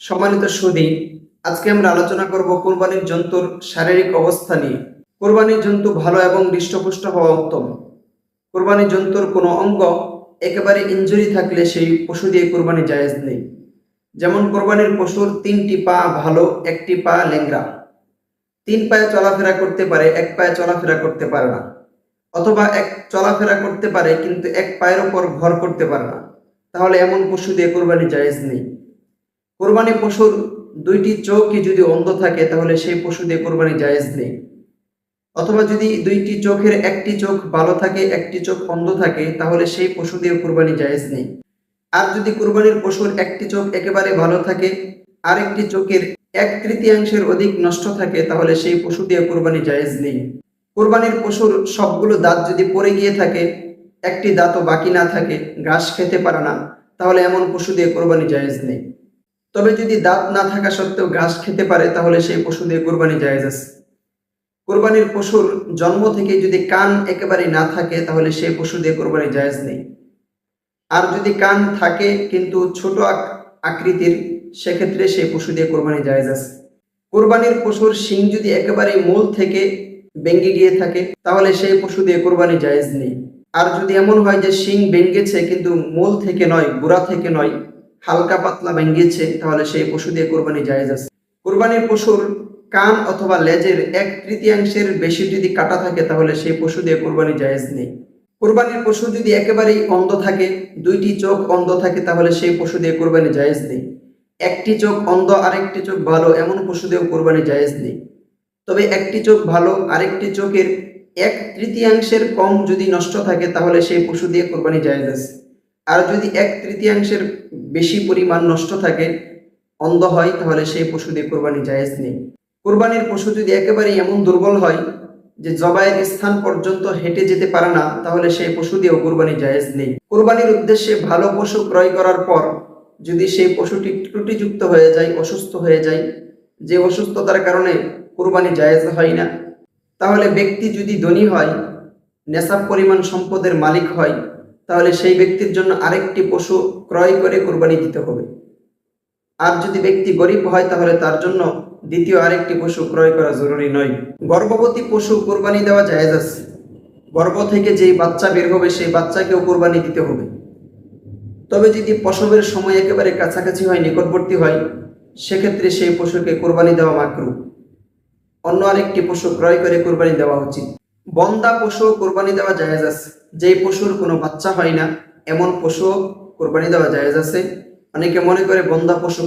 সম্মানিত সুদী, আজকে আমরা আলোচনা করব কোরবানির জন্তুর শারীরিক অবস্থা নিয়ে। কোরবানির জন্তু ভালো এবং হৃষ্টপুষ্ট হওয়া উত্তম। কোরবানির জন্তুর কোনো অঙ্গ একেবারে ইনজুরি থাকলে সেই পশু দিয়ে কোরবানি জায়েজ নেই। যেমন কোরবানির পশুর তিনটি পা ভালো, একটি পা ল্যাংরা তিন পায়ে চলাফেরা করতে পারে, এক পায়ে চলাফেরা করতে পারে না। অথবা এক চলাফেরা করতে পারে, কিন্তু এক পায়ের ওপর ভর করতে পারে না। তাহলে এমন পশু দিয়ে কোরবানি জায়েজ নেই। কোরবানি পশুর দুইটি চোখই যদি অন্ধ থাকে, তাহলে সেই পশু দিয়ে কোরবানি জায়েজ নেই। অথবা যদি দুইটি চোখের একটি চোখ ভালো থাকে, একটি চোখ অন্ধ থাকে, তাহলে সেই পশু দিয়ে কোরবানি জায়েজ নেই। আর যদি কোরবানির পশুর একটি চোখ একেবারে ভালো থাকে আর একটি চোখের এক তৃতীয়াংশের অধিক নষ্ট থাকে, তাহলে সেই পশু দিয়ে কোরবানি জায়েজ নেই। কোরবানির পশুর সবগুলো দাঁত যদি পড়ে গিয়ে থাকে, একটি দাঁতও বাকি না থাকে, ঘাস খেতে পারে না, তাহলে এমন পশু দিয়ে কোরবানি জায়েজ নেই। তবে যদি দাঁত না থাকা সত্ত্বেও ঘাস খেতে পারে, তাহলে সেই পশু দিয়ে কোরবানি জায়েজ আছে। কোরবানির পশুর জন্ম থেকে যদি কান একেবারে না থাকে, তাহলে সেই পশু দিয়ে কোরবানি জায়েজ নেই। আর যদি কান থাকে কিন্তু ছোট আকৃতির, সেক্ষেত্রে সেই পশু দিয়ে কোরবানি জায়েজ আছে। কোরবানির পশুর শিং যদি একেবারে মূল থেকে ভেঙ্গে গিয়ে থাকে, তাহলে সেই পশু দিয়ে কোরবানি জায়েজ নেই। আর যদি এমন হয় যে শিং ভেঙ্গেছে কিন্তু মূল থেকে নয়, গোড়া থেকে নয় হালকা পাতলা ভেঙ্গেছে তাহলে সেই পশু দিয়ে কোরবানি জায়েজ আছে। কোরবানির পশুর কান অথবা লেজের এক তৃতীয়াংশের বেশি যদি কাটা থাকে, তাহলে সেই পশু দিয়ে কোরবানি জায়েজ নেই। কোরবানির পশু যদি একেবারেই অন্ধ থাকে, দুইটি চোখ অন্ধ থাকে, তাহলে সেই পশু দিয়ে কোরবানি জায়েজ নেই। একটি চোখ অন্ধ, আরেকটি চোখ ভালো, এমন পশু দিয়েও কোরবানি জায়েজ নেই। তবে একটি চোখ ভালো, আরেকটি চোখের এক তৃতীয়াংশের কম যদি নষ্ট থাকে, তাহলে সেই পশু দিয়ে কোরবানি জায়েজ আছে। আর যদি এক তৃতীয়াংশের বেশি পরিমাণ নষ্ট থাকে, অন্ধ হয়, তাহলে সেই পশু দিয়ে কোরবানি জায়েজ নেই। কোরবানির পশু যদি একেবারে এমন দুর্বল হয় যে জবাইয়ের স্থান পর্যন্ত হেঁটে যেতে পারে না, তাহলে সেই পশু দিয়েও কোরবানি জায়েজ নেই। কোরবানির উদ্দেশ্যে ভালো পশু ক্রয় করার পর যদি সেই পশুটি ত্রুটিযুক্ত হয়ে যায়, অসুস্থ হয়ে যায়, যে অসুস্থতার কারণে কোরবানি জায়েজ হয় না, তাহলে ব্যক্তি যদি ধনী হয়, নেশাব পরিমাণ সম্পদের মালিক হয় তাহলে সেই ব্যক্তির জন্য আরেকটি পশু ক্রয় করে কোরবানি দিতে হবে। আর যদি ব্যক্তি গরিব হয়, তাহলে তার জন্য দ্বিতীয় আরেকটি পশু ক্রয় করা জরুরি নয়। গর্ভবতী পশু কোরবানি দেওয়া জায়েজ আছে। গর্ভ থেকে যেই বাচ্চা বের হবে, সেই বাচ্চাকেও কোরবানি দিতে হবে। তবে যদি প্রসবের সময় একেবারে কাছাকাছি হয়, নিকটবর্তী হয়, সেক্ষেত্রে সেই পশুকে কোরবানি দেওয়া মাকরু। অন্য আরেকটি পশু ক্রয় করে কোরবানি দেওয়া উচিত। বন্দা পশু কোরবানি দেওয়া জায়েজ আছে। যেই পশুর কোনো বাচ্চা হয় না, এমন পশু কোরবানি দেওয়া জায়েজ আছে। অনেকে মনে করে বন্দা পশু